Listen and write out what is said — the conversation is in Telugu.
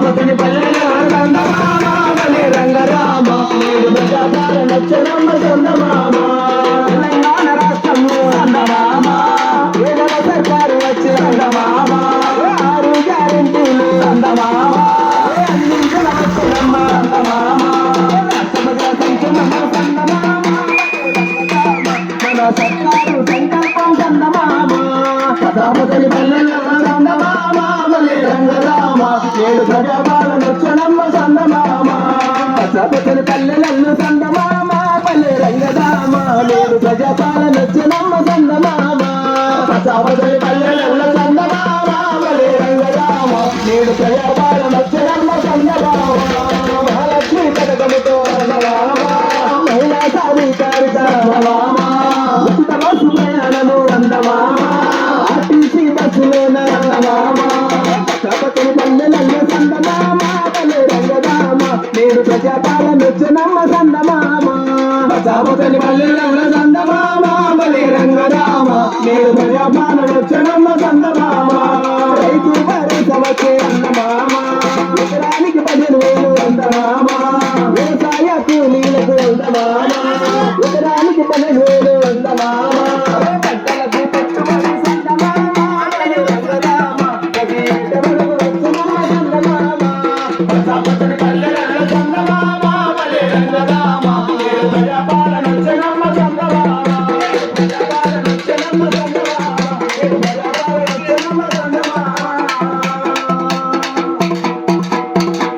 ప్రజాపతిని పల్లెల చందమామ రంగరామ. నేడు ప్రజాపాలన చందమామ తెలంగాణ రాష్ట్రంలో చందమామ పేదల సర్కారు వచ్చే చందమామ ఆరు చందమామ అందించిన చందమామ చందమామ మన సర్కారు సంకల్పం చందమామ ప్రజాపతిని పల్లెల నేడు ప్రజాపాలన వచ్చనమ్మ చందమామ ప్రజాపతిని పల్లెలను చందమామ పల్లె రంగదామ. నేడు ప్రజాపాలన వచ్చనమ్మ చందమామ పల్లె నన్ను చందమామ పల్లె రంగదామ. నేను ప్రజాపాలన నేడు ప్రజాపాలన వచ్చినమ్మ సందమామ ప్రజాపతిని పల్లెల సందమామ బలి రంగరామ నేడు ప్రజాపాలన వచ్చినమ్మ సందమామ రైతు భరోసా వచ్చే అన్నమామ ఎకరానికి పదిహేను వేలు అందమామ వ్యవసాయ కూలీలకు అందమామ ఎకరానికి పదిహేను వేలు అందమామ Thank you. రామ జయ పాలన